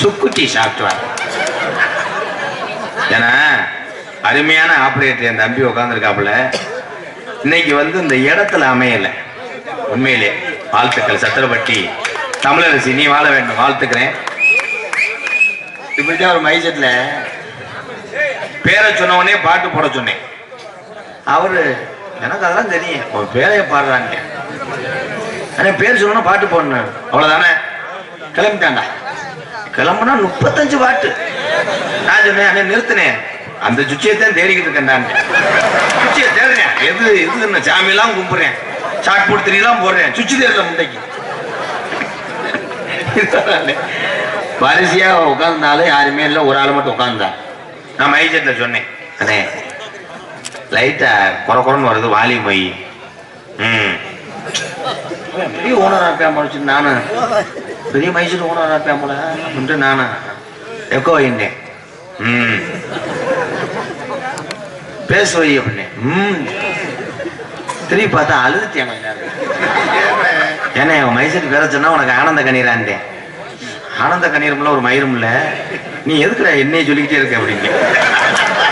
சுக்குட்டி சாப்பிட்டுவார் ஏன்னா அருமையான ஆப்ரேட்டர் என் தம்பி உட்காந்துருக்காப்புல இன்னைக்கு வந்து இந்த இடத்துல அமையல. உண்மையிலே வாழ்த்துக்கள் சத்திரப்பட்டி தமிழரசி நீ வாழ வேண்டும் வாழ்த்துக்கிறேன். இப்படிதான் ஒரு மைசெட்ல பேரை சொன்ன உடனே பாட்டு போட சொன்னேன். அவரு எனக்கு அதெல்லாம் தெரியும். உன் பேரைய பாடுறாங்க அண்ணே பேர் சொன்னா பாட்டு போடணும். அவ்வளவுதானே? கிளம்பிட்டாண்டா கிளம்புனா முப்பத்தஞ்சு வாட்டு. நான் சொன்னேன் அண்ணே நிறுத்தினேன் அந்த சுச்சியத்தான் தேடிக்கிட்டு இருக்கேன் சுச்சியை தேடுறேன். எது எது என்ன சாமியெல்லாம் கும்பிடுறேன். சாட் போட்டு திரியெல்லாம் போடுறேன். சுச்சி தேடல முண்டைக்கு. பரிசியா உட்கார்ந்தாலும் யாருமே இல்லை. ஒரு ஆள் மட்டும் உட்கார்ந்தா. நான் மைஜெட்ல சொன்னேன். அண்ணே லைட்டா குறை குறைன்னு வருது வாலி மை ம். பெரிய ஓனராக இருப்பேன் முடிச்சு பெரிய மைசூர் ஓனராக இருப்பேன் போல. அப்படின்ட்டு நானா. எக்கோ வைந்தேன் ம். பேச வை அப்படின்னேன். ம். திரும்பி பார்த்தா அழுதுட்டேன் கொஞ்ச ஏன்னா என் மைசூர் பேர சொன்னா உனக்கு ஆனந்த கண்ணீரான்டேன் ஆனந்த கண்ணீரம்ல ஒரு மயிரும் இல்ல நீ எதுக்குடா என்னைய சொல்லிக்கிட்டே இருக்க அப்படின்னு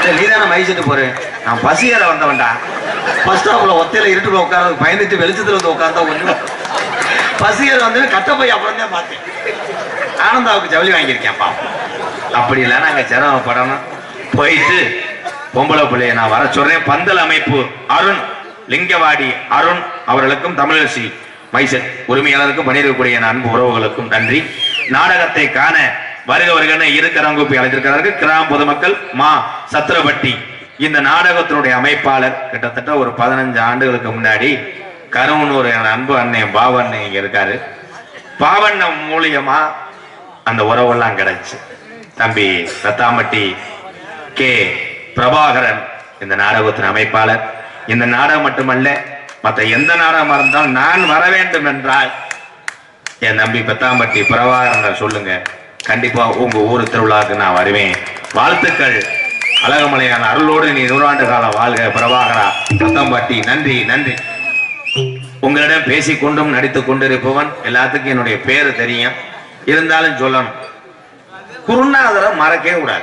நீ நீதானே மைசூட்டு போறேன் நான் பசியால வந்தவன்டா. ஃபர்ஸ்ட் ஸ்டாப்ல ஒத்தையில இருட்டுல உட்கார பயந்துட்டு வெளிச்சத்துல வந்து உட்கார்ந்தா ஒண்ணு பசியர் வந்து கட்டப்பை அப்புறம் தான் பார்த்தேன். ஆனந்தாவுக்கு ஜவுளி வாங்கியிருக்கேன் பாப்பா அப்படி இல்லை நாங்க சிரமப்படணும். போயிட்டு பொம்பளை பிள்ளைய நான் வர சொல்றேன். பந்தல் அமைப்பு அருண் லிங்கவாடி அருண் அவர்களுக்கும் தமிழரசி மைசன் உரிமையாளருக்கும் பணியிருக்கக்கூடிய அன்பு உறவுகளுக்கும் நன்றி. நாடகத்தை காண வருக வருகன இரு கரங்கூப்பி அழைத்திருக்கிறார்கள். கிராம பொதுமக்கள் மா சத்திரபட்டி இந்த நாடகத்தினுடைய அமைப்பாளர் கிட்டத்தட்ட ஒரு பதினஞ்சு ஆண்டுகளுக்கு முன்னாடி கருவனூர் என் அன்பு அண்ணன் பாவண்ணன் இங்க இருக்காரு. பாவண்ணன் மூலியமா அந்த உறவெல்லாம் கிடைச்சு. தம்பி ரத்தாம்பட்டி கே பிரபாகரன் இந்த நாடகத்தின் அமைப்பாளர். இந்த நாடகம் மட்டுமல்ல மற்ற எந்த நாடகம் இருந்தாலும் நான் வர வேண்டும் என்றால் என் தம்பி பெத்தாம்பட்டி பிரபாகரன் சொல்லுங்க. கண்டிப்பா உங்க ஊர் திருவிழாவுக்கு நான் வருவேன். வாழ்த்துக்கள். அழகுமலையான அருளோடு நீ நூறாண்டு காலம் வாழ்க பிரபாகரா. பெத்தாம்பட்டி நன்றி நன்றி. உங்களிடம் பேசிக்கொண்டும் நடித்து கொண்டிருப்பவன் எல்லாத்துக்கும் என்னுடைய பேரு தெரியும். இருந்தாலும் சொல்லணும். குருநாதரை மறக்கவே கூடாது.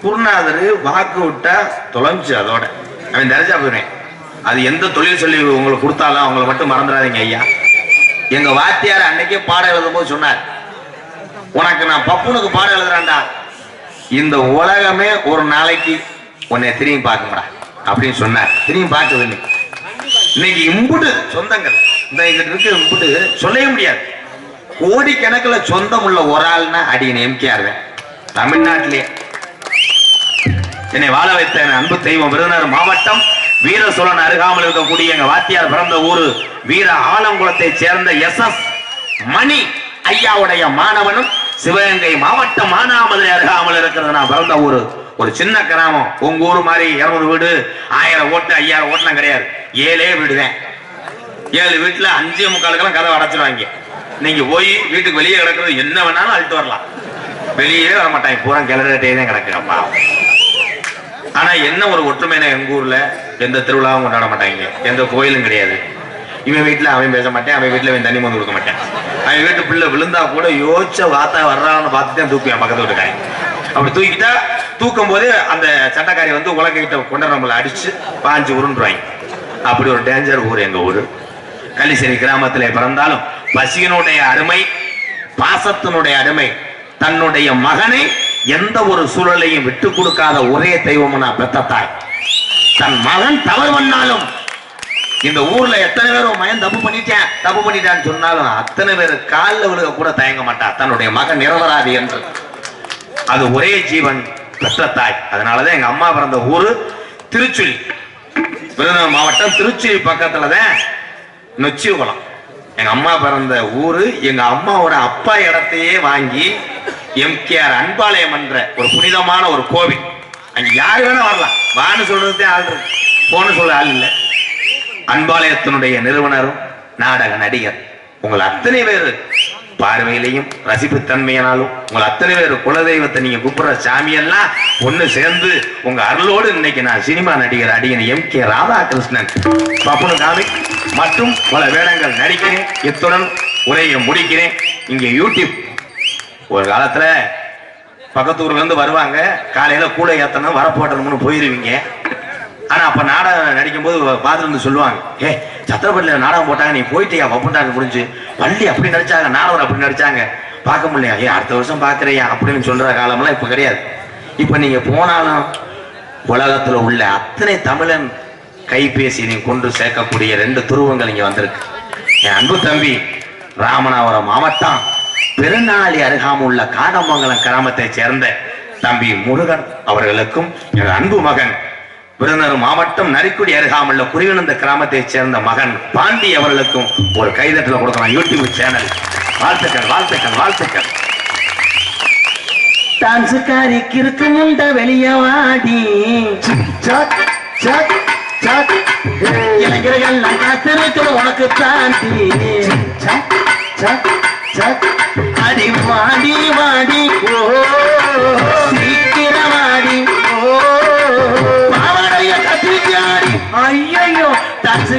குருநாதர் வாக்கு விட்டா தொலைஞ்சு அதோட. அவன் தெரிஞ்சா போயிடுவேன் அது எந்த தொழில் சொல்லி உங்களுக்கு கொடுத்தாலும் அவங்களை மட்டும் மறந்துடாதீங்க ஐயா. எங்க வாத்தியார் அன்னைக்கே பாடம் எழுதும் போது சொன்னார். உனக்கு நான் பப்புனுக்கு பாடம் எழுதுறான்டா. இந்த உலகமே ஒரு நாளைக்கு உன்னை திரும்பி பார்க்கும்டா அப்படின்னு சொன்னார். திரும்பி பார்க்குது இன்னைக்கு. இன்னைக்கு இம்புடு சொந்தங்கள். இந்த இங்கிட்டு இருக்கு சொல்லவே முடியாது. கோடிக்கணக்கில் சொந்தம் உள்ள ஒரு ஆள்னா அடியின் எம்கேஆர் தமிழ்நாட்டிலேயே என்னை வாழ வைத்த அன்பு தெய்வம் விருதுநகர் மாவட்டம் வீர சோழன் அருகாமல் இருக்கக்கூடிய எங்க வாத்தியார் பிறந்த ஊரு வீர ஆலங்குளத்தை சேர்ந்த எஸ் எஸ் மணி ஐயாவுடைய மாணவனும் சிவகங்கை மாவட்டம் மானாமதுரை அருகாமல் இருக்கிறது. நான் பிறந்த ஊரு. ஒரு சின்ன கிராமம். உங்க ஊர் மாதிரி இருநூறு வீடு ஆயிரம் ஓட்டு ஐயாயிரம் ஓட்டுலாம் கிடையாது. ஏழே வீடுதான். ஏழு வீட்டுல அஞ்சே முக்காலுக்கெல்லாம் கதை அடைச்சிருவாங்க. நீங்க போய் வீட்டுக்கு வெளியே கிடக்குறது என்ன வேணாலும் அழுத்து வரலாம். வெளியே வர மாட்டாங்க பூரா கிளறிட்டே தான் கிடக்குறப்பா ஆனா என்ன ஒரு ஒற்றுமைனா எங்க ஊர்ல எந்த திருவிழாவும் கொண்டாட மாட்டாங்க. எந்த கோயிலும் கிடையாது. இவன் வீட்டுல அவன் பேச மாட்டேன் அவன் வீட்டுல அவன் தண்ணி வந்து கொடுக்க மாட்டேன். அவன் வீட்டு பிள்ளை விழுந்தா கூட யோசிச்ச வாத்தா வர்றான்னு பார்த்துட்டு தான் தூக்குவேன் பக்கத்து வீட்டுக்காரன். அப்படி தூக்கிட்டா தூக்கும் போது அந்த சட்டக்காரி வந்து உலக கிட்ட கொண்டு நம்மளை அடிச்சு பாஞ்சு உருண்டுருவாங்க. அப்படி ஒரு டேஞ்சர் ஊர் எங்க ஊரு. கள்ளிசேரி கிராமத்திலே பிறந்தாலும் பசியினுடைய அருமை பாசத்தினுடைய அருமை தன்னுடைய மகனை எந்த ஒரு சூழலையும் விட்டு கொடுக்காத ஒரே தெய்வம்னா பெத்த தாய் தன் மகன் தவறு பண்ணாலும் இந்த ஊர்ல எத்தனை பேர் உன் தப்பு பண்ணிட்டேன் தப்பு பண்ணிட்டான்னு சொன்னாலும் அத்தனை பேர் காலில் விழுக கூட தயங்க மாட்டா. தன்னுடைய மகன் நிரபராதி என்று. அது ஒரே ஜீவன் பெற்ற தாய். அதனாலதான் எங்க அம்மா பிறந்த ஊரு திருச்சுழி. விருதுநகர் மாவட்டம் திருச்சுழி பக்கத்துல தான் நொச்சிகுளம் எங்க அம்மா பிறந்த ஊரு எங்க அம்மாவோட அப்பா இடத்தையே வாங்கி எம்கேஆர் அன்பாலயம் என்ற ஒரு புனிதமான ஒரு கோவில். அங்க யாரு வேணா வரலாம். வான்னு சொல்றதே ஆள் இருக்கு. போன்னு சொல்ற ஆள் இல்லை. அன்பாலயத்தினுடைய நிறுவனரும் நாடக நடிகர். உங்கள் அத்தனை பேர் பார்வையிலையும் ரசிப்புத்தன்மையினாலும் உங்கள் அத்தனை பேர் குலதெய்வத்தை நீங்க கூப்பிடுற சாமியெல்லாம் ஒண்ணு சேர்ந்து உங்க அருளோடு இன்னைக்கு நான் சினிமா நடிகர் அடியன் எம் கே ராதாகிருஷ்ணன். பப்புனு காமி மற்றும் பல வேடங்கள் நடிக்கிறேன். இத்துடன் உரையை முடிக்கிறேன். இங்கே யூடியூப். ஒரு காலத்துல பக்கத்து ஊர்ல இருந்து வருவாங்க. காலையில கூடை ஏத்தணும் வரப்போட்டணும்னு போயிருவீங்க. ஆனா அப்ப நாடகம் நடிக்கும் போது பார்த்துட்டு சொல்லுவாங்க ஏ சத்திரப்பட்டில நாடகம் போட்டாங்க நீ போயிட்டியா? வப்புண்டாங்க முடிஞ்சு பள்ளி அப்படி நடிச்சாங்க நாடகம் அப்படி நடிச்சாங்க. பார்க்க முடியலையா ஏ அடுத்த வருஷம் பாக்குறியா அப்படின்னு சொல்ற காலம்லாம் இப்ப கிடையாது. இப்ப நீங்க போனாலும் உலகத்துல உள்ள அத்தனை தமிழன் கைபேசி நீ கொண்டு சேர்க்கக்கூடிய ரெண்டு துருவங்கள் இங்க வந்திருக்கு. என் அன்பு தம்பி ராமநாதபுரம் மாவட்டம் பெருநாளி அருகாமுள்ள உள்ள காடமங்கலம் கிராமத்தைச் சேர்ந்த தம்பி முருகன் அவர்களுக்கும் என் அன்பு மகன் விருதுநகர் மாவட்டம் நரிக்குடி அருகாமுள்ள குறிவினந்த கிராமத்தைச் சேர்ந்த மகன் பாண்டி அவர்களுக்கும் ஒரு கைதட்டல கொடுக்கலாம். யூடியூப் சேனல் வாழ்த்துக்கள் வாழ்த்துக்கள் வாழ்த்துக்கள். டான்ஸுக்காரி கிறுக்கு முண்ட வெளிய வாடி. சக் சக் சக். இளைஞர்கள் காத்திருக்கிற உனக்கு தாண்டி அடி வாடி வாடி.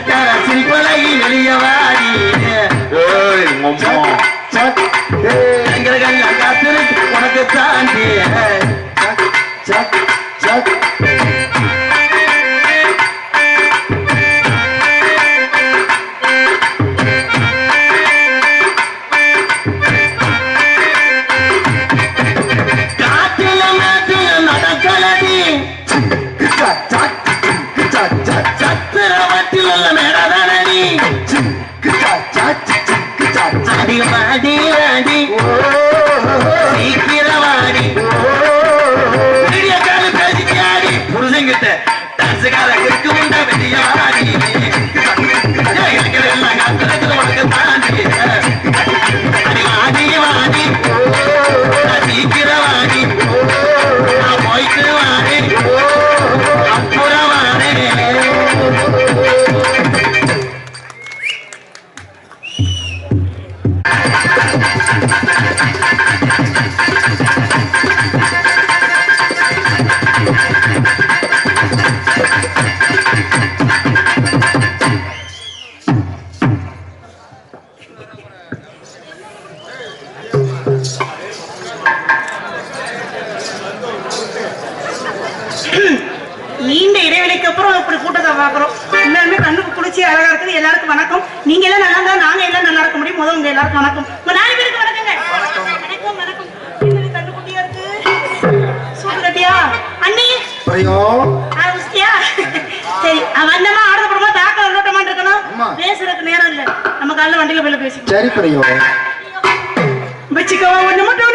டான்ஸுக்கார சிரிப்பழகி வெளிய வாடி ஏய், மொம்மோ. சக் இளைஞர்கள் காத்திருக்கு உனக்கு தாண்டி கூட்டத்தை பாக்குறோம் உண்மையுமே கண்ணுக்கு குளிர்ச்சி அழகா இருக்குது. எல்லாருக்கும் வணக்கம். நீங்க எல்லாம் நல்லா இருந்தா நாங்க எல்லாம் நல்லா இருக்க முடியும். முதல் உங்க எல்லாருக்கும் வணக்கம். உங்க நாலு பேருக்கு வணக்கங்க. வணக்கம். வணக்கம் என்னது கண்ணு குட்டியா இருக்கு? சூடு கட்டியா அண்ணி? ஐயோ. சரி வந்தமா ஆடுற படமா தாக்க உள்ளோட்டமா இருக்கணும். பேசுறதுக்கு நேரம் இல்ல. நம்ம காலைல வண்டியில போய் பேசிக்கலாம். சரி பிரியோ. வச்சுக்கோ ஒண்ணு மட்டும்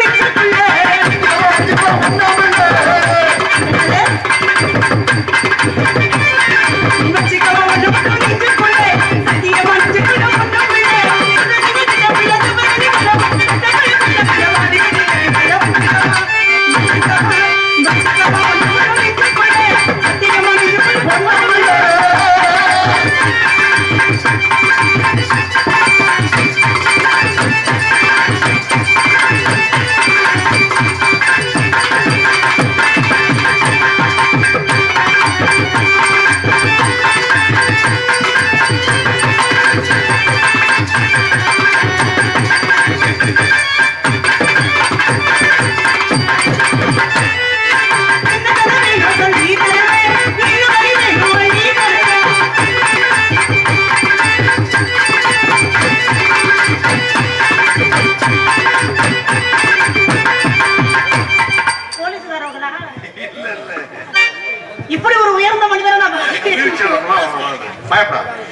பார்த்தேன். பயப்படாத அப்ப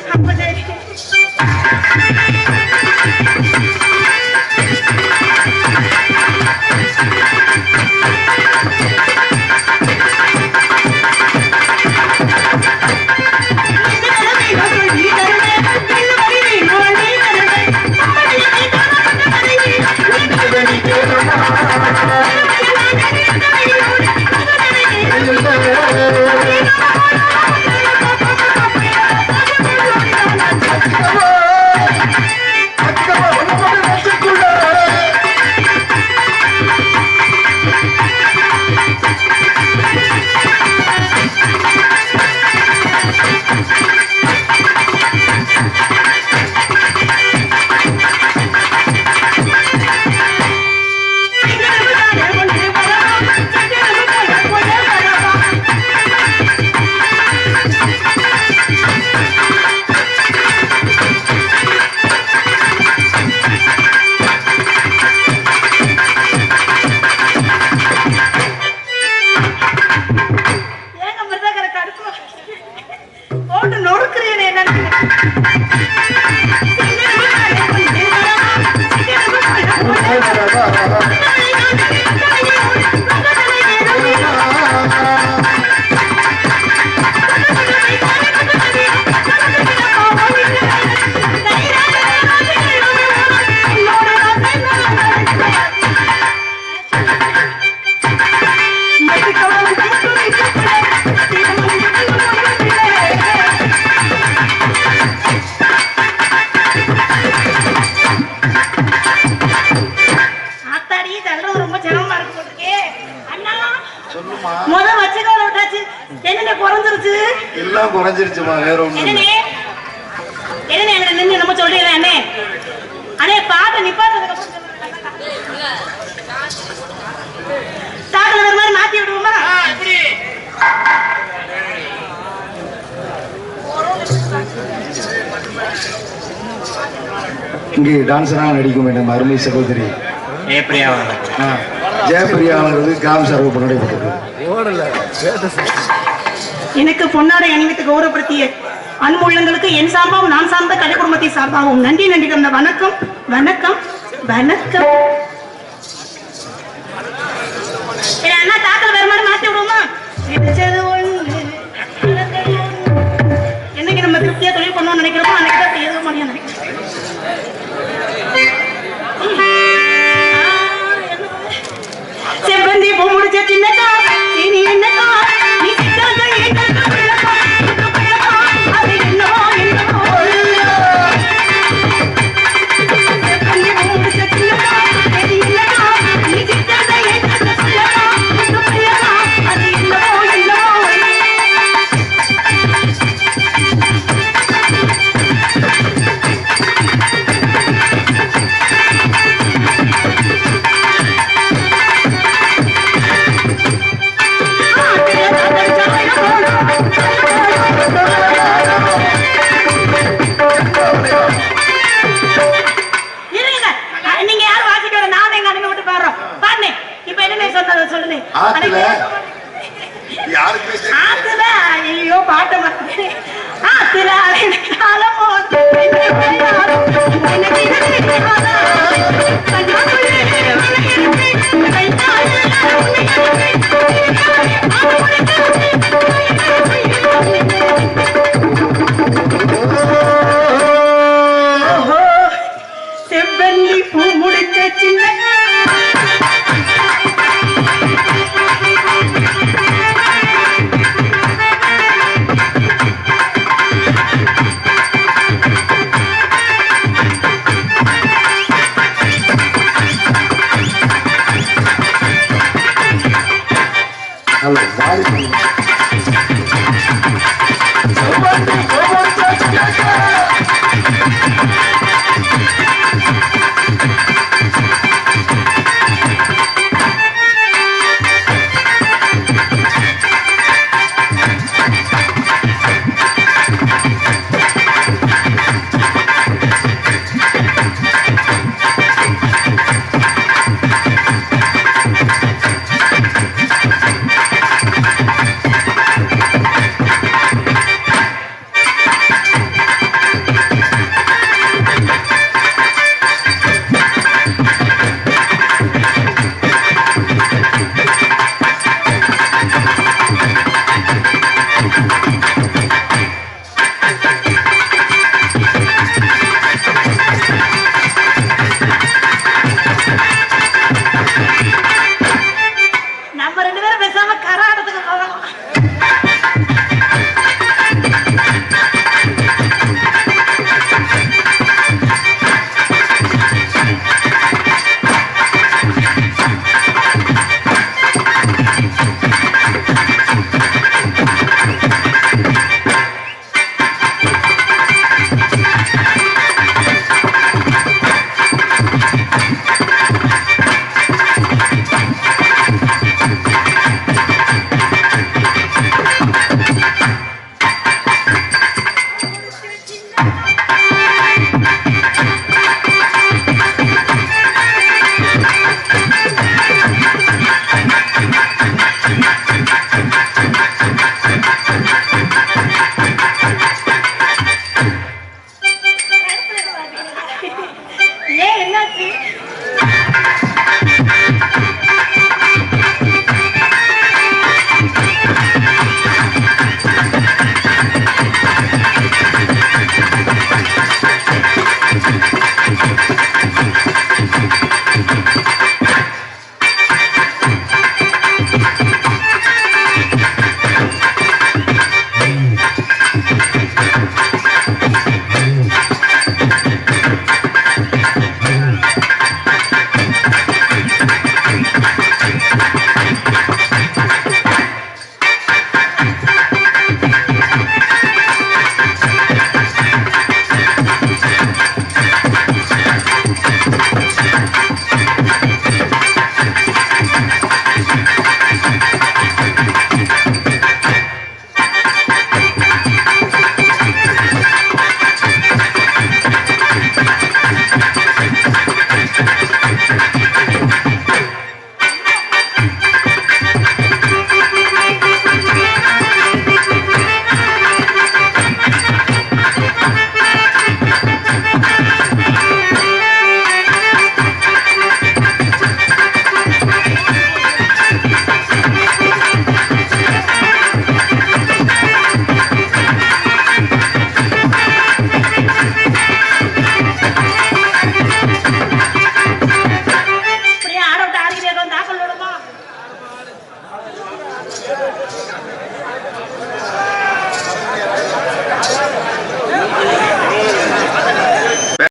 தெரிஞ்சிருச்சுமா வேற ஒண்ணு என்ன எங்க நின்று நம்ம சொல்றீங்க அண்ணே அண்ணே பாட்டு நிப்பாட்டதுக்கு அப்புறம் தாட்டு வர மாதிரி மாத்தி விடுவோமா? இப்படி. இங்கே டான்ஸராக நடிக்கும் மேடம் அருமை சகோதரி. ஜெயபிரியா ஜெயபிரியாவன் காம் சர்வ நடைபெற்றது எனக்கு பொன்னாடை அணிவித்து கௌரவப்படுத்திய அன்புள்ளங்களுக்கு என் சார்பாகவும் நான் சார்ந்த கலை குடும்பத்தை சார்பாகவும் நன்றி நன்றி. வணக்கம் வணக்கம் வணக்கம்.